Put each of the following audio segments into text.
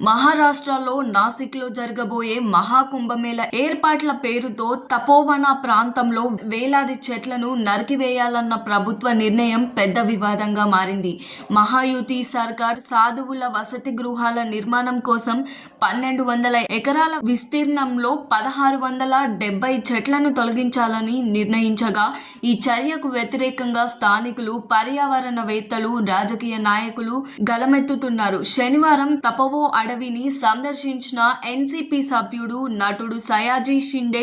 మహారాష్ట్రలో నాసిక్లో జరగబోయే మహాకుంభమేళ ఏర్పాట్ల పేరుతో తపోవన ప్రాంతంలో వేలాది చెట్లను నరికివేయాలన్న ప్రభుత్వ నిర్ణయం పెద్ద వివాదంగా మారింది. మహాయుతి సర్కార్ సాధువుల వసతి గృహాల నిర్మాణం కోసం పన్నెండు వందల ఎకరాల విస్తీర్ణంలో పదహారు వందల డెబ్బై చెట్లను తొలగించాలని నిర్ణయించగా ఈ చర్యకు వ్యతిరేకంగా స్థానికులు పర్యావరణవేత్తలు రాజకీయ నాయకులు గలమెత్తుతున్నారు. శనివారం తపోవో అడవిని సందర్శించిన ఎన్సిపి సభ్యుడు నటుడు సయాజీ షిండే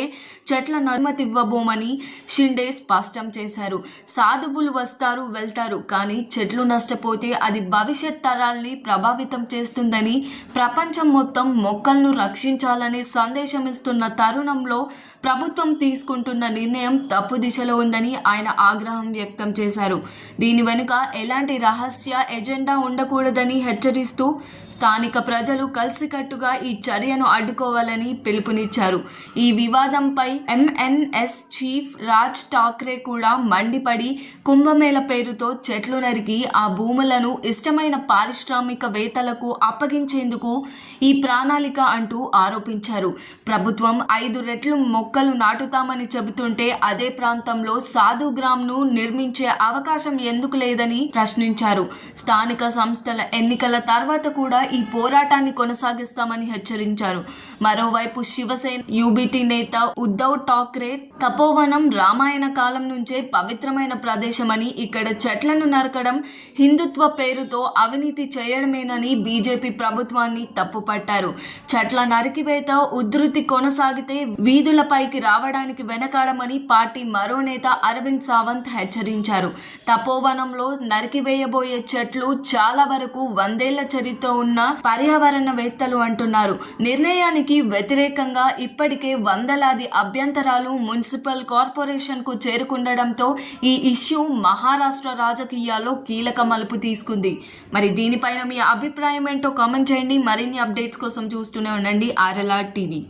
చెట్లను అనుమతివ్వబోమని షిండే స్పష్టం చేశారు. సాధువులు వస్తారు వెళ్తారు కానీ చెట్లు నష్టపోతే అది భవిష్యత్ తరాల్ని ప్రభావితం చేస్తుందని ప్రపంచం మొత్తం మొక్కలను రక్షించాలని సందేశం ఇస్తున్న తరుణంలో ప్రభుత్వం తీసుకుంటున్న నిర్ణయం తప్పు దిశలో ఉందని ఆయన ఆగ్రహం వ్యక్తం చేశారు. దీని వెనుక ఎలాంటి రహస్య ఎజెండా ఉండకూడదని హెచ్చరిస్తూ స్థానిక ప్రజలు కలిసికట్టుగా ఈ చర్యను అడ్డుకోవాలని పిలుపునిచ్చారు. ఈ వివాదంపై ఎంఎన్ఎస్ చీఫ్ రాజ్ ఠాక్రే కూడా మండిపడి కుంభమేళ పేరుతో చెట్లు నరికి ఆ భూములను ఇష్టమైన పారిశ్రామికవేత్తలకు అప్పగించేందుకు ఈ ప్రణాళిక అంటూ ఆరోపించారు. ప్రభుత్వం ఐదు రెట్లు మొక్కలు నాటుతామని చెబుతుంటే అదే ప్రాంతంలో సాధు గ్రామ్ను నిర్మించే అవకాశం ఎందుకు లేదని ప్రశ్నించారు. స్థానిక సంస్థల ఎన్నికల తర్వాత కూడా ఈ పోరాటాన్ని కొనసాగిస్తామని హెచ్చరించారు. మరోవైపు శివసేన యూబీటీ నేత ఉద్ధవ్ ఠాక్రే తపోవనం రామాయణ కాలం నుంచే పవిత్రమైన ప్రదేశమని ఇక్కడ చెట్లను నరకడం హిందుత్వ పేరుతో అవినీతి చేయడమేనని బీజేపీ ప్రభుత్వాన్ని తప్పుపట్టారు. చెట్ల నరికివేత ఉధృతి కొనసాగితే వీధులపైకి రావడానికి వెనకాడమని పార్టీ మరో నేత అరవింద్ సావంత్ హెచ్చరించారు. తపోవనంలో నరికివేయబోయే చెట్లు చాలా వరకు వందేళ్ళ చరిత్ర ఉన్న పర్యావరణవేత్తలు అంటున్నారు. నిర్ణయానికి వ్యతిరేకంగా ఇప్పటికే వందలాది అభ్యంతరాలు మున్సిపల్ కార్పొరేషన్కు చేరుకుండడంతో ఈ ఇష్యూ మహారాష్ట్ర రాజకీయాల్లో కీలక మలుపు తీసుకుంది. మరి దీనిపైన మీ అభిప్రాయం ఏంటో కామెంట్ చేయండి. మరిన్ని అప్డేట్స్ కోసం చూస్తూనే ఉండండి. RLR TV.